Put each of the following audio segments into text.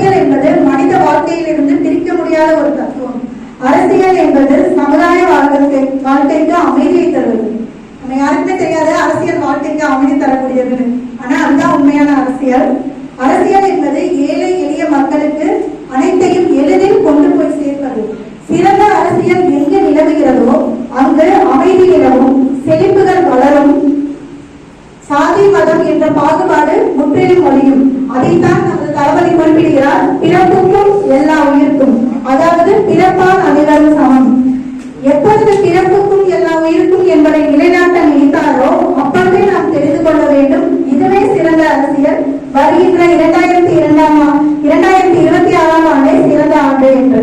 அரசியல் என்பது மனித வாழ்க்கையிலிருந்து பிரிக்க முடியாத ஒரு தத்துவம். அரசியல் என்பது சமுதாய வாழ்க்கை வாழ்க்கைக்கு அமைதியை தருவது. நம்ம யாருக்குமே தெரியாது அரசியல் வாழ்க்கைக்கு அமைதி தரக்கூடியது ஆனா அதுதான் உண்மையான அரசியல். அரசியல் என்பது ஏழை எளிய மக்களுக்கு அனைத்தையும் எளிதில் கொண்டு போய் சேர்ப்பது. சாதி மதம் என்ற பாகுபாடு முற்றிலும் ஒழியும். அதைத்தான் நமது தளபதி குறிப்பிடுகிறார். பிறப்புக்கும் எல்லா உயிருக்கும். அதாவது பிறப்பால் அனைவரும் சமம். எப்பொழுது பிறப்புக்கும் எல்லா உயிருக்கும் என்பதை நிலைநாட்ட நினைத்தாரோ அப்பொழுதே நாம் தெரிந்து கொள்ள வேண்டும். இதுவே சிறந்த அரசியல். வருகின்ற இரண்டாயிரத்தி இரண்டாம் இரண்டாயிரத்தி இருபத்தி ஆறாம் ஆண்டே சிறந்த ஆண்டு என்று.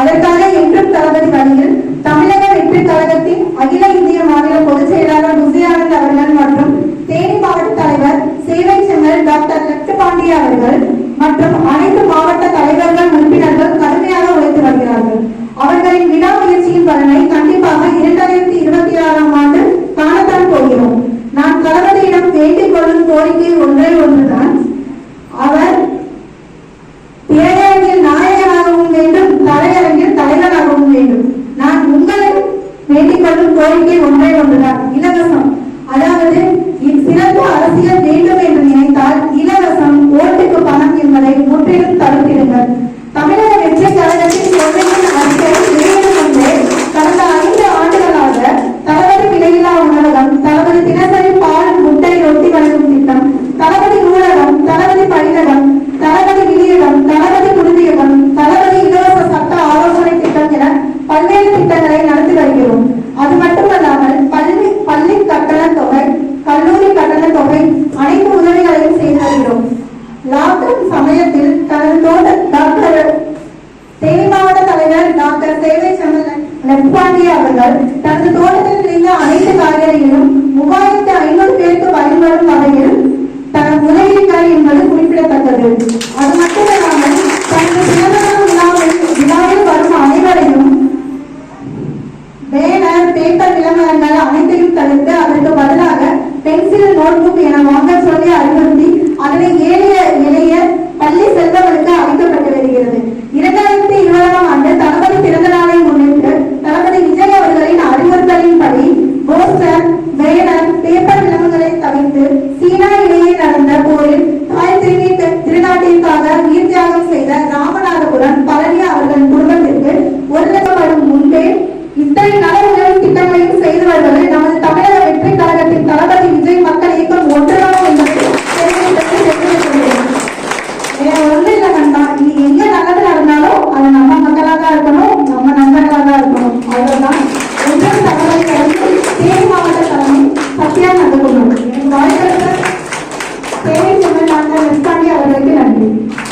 அதற்காக என்றும் தளபதி வழியில் தமிழக வெற்றி கழகத்தின் அகில இந்திய மாநில பொதுச் செயலாளர் முசியானந்த் அவர்கள் மற்றும் தேனி மாவட்ட தலைவர் சேவை செம்மல் டாக்டர் லட்ச பாண்டிய அவர்கள் மற்றும் அனைத்து மாவட்ட தலைவர்கள் உறுப்பினர்கள் கடுமையாக உழைத்து வருகிறார்கள் அவர்களின் விடாமுயற்சியின் பலனை கண்டிப்பாக இரண்டாயிரத்தி இருபத்தி ஆறாம் ஆண்டு காணத்தான் போகிறோம் நான் தளபதியிடம் வேண்டிக் கொள்ளும் கோரிக்கை ஒன்றே ஒன்றுதான் அவர் திரையரங்கில் நாயகனாகவும் வேண்டும் தலையரங்கில் தலைவராகவும் வேண்டும் நான் உங்களை வேண்டிக் கோரிக்கை ஒன்றே ஒன்றுதான் இலவசம். அதாவது சிறப்பு அரசியல் வேண்டும் என்று நினைத்தால் இலவசம் ஓட்டுக்கு பணம் என்பதை முற்றிலும் தடுத்திடுங்கள். தமிழக வெற்றி கழகத்தின் கொள்கையின் அறிக்கை வெளியிடும் முன்பே கடந்த ஐந்து ஆண்டுகளாக தளபதி விலையில்லா உணவகம் தளபதி தினசரி பால் முட்டை ரொட்டி வழங்கும் திட்டம் தளபதி நூலகம் தளபதி பயிலகம் தளபதி விநியோகம் தளபதி குருதியகம் தளபதி இலவச சட்ட ஆலோசனை திட்டம் என பல்வேறு திட்டங்களை நடத்தி டாக்டர் தேனி தலைவர் டாக்டர் சேவை சமலன் நெப்பாண்டிய அவர்கள் தனது தோட்டத்தில் விளைந்த அனைத்து காய்கறிகளும் மூவாயிரத்தி ஐநூறு பேருக்கு பயன்படும் வகையில் தனது முதலீடுகள் என்பது குறிப்பிடத்தக்கது. அது மட்டுமல்லாமல் தனது பிறந்தநாள் விழாவில் விழாவில் வரும் அனைவரையும் பேனர் பேப்பர் விளம்பரங்கள் அனைத்தையும் தவிர்த்து அதற்கு பதிலாக பென்சில் நோட்புக் என வாங்க சொல்லி அறிவுறுத்த See you. en España, la gente.